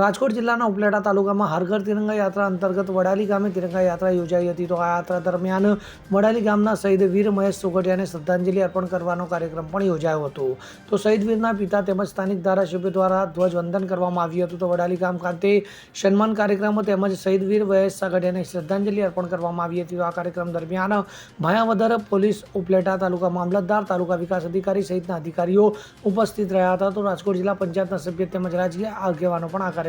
રાજકોટ જિલ્લાના ઉપલેટા તાલુકામાં હર તિરંગા યાત્રા અંતર્ગત વડાલી ગામે તિરંગા યાત્રા યોજાઈ હતી. તો આ યાત્રા દરમિયાન વડાલી ગામના શહીદ વીર મહેશ સોગટિયાને શ્રદ્ધાંજલિ અર્પણ કરવાનો કાર્યક્રમ પણ યોજાયો હતો. તો શહીદ વીરના પિતા તેમજ સ્થાનિક ધારાસભ્યો દ્વારા ધ્વજવંદન કરવામાં આવ્યું હતું. તો વડાલી ગામ ખાતે સન્માન કાર્યક્રમ તેમજ શહીદ વીર મહેશ સાગઠિયાને શ્રદ્ધાંજલિ અર્પણ કરવામાં આવી હતી. તો આ કાર્યક્રમ દરમિયાન માયાવદર પોલીસ ઉપલેટા તાલુકા મામલતદાર, તાલુકા વિકાસ અધિકારી સહિતના અધિકારીઓ ઉપસ્થિત રહ્યા હતા. તો રાજકોટ જિલ્લા પંચાયતના સભ્ય તેમજ રાજકીય આગેવાનો પણ આ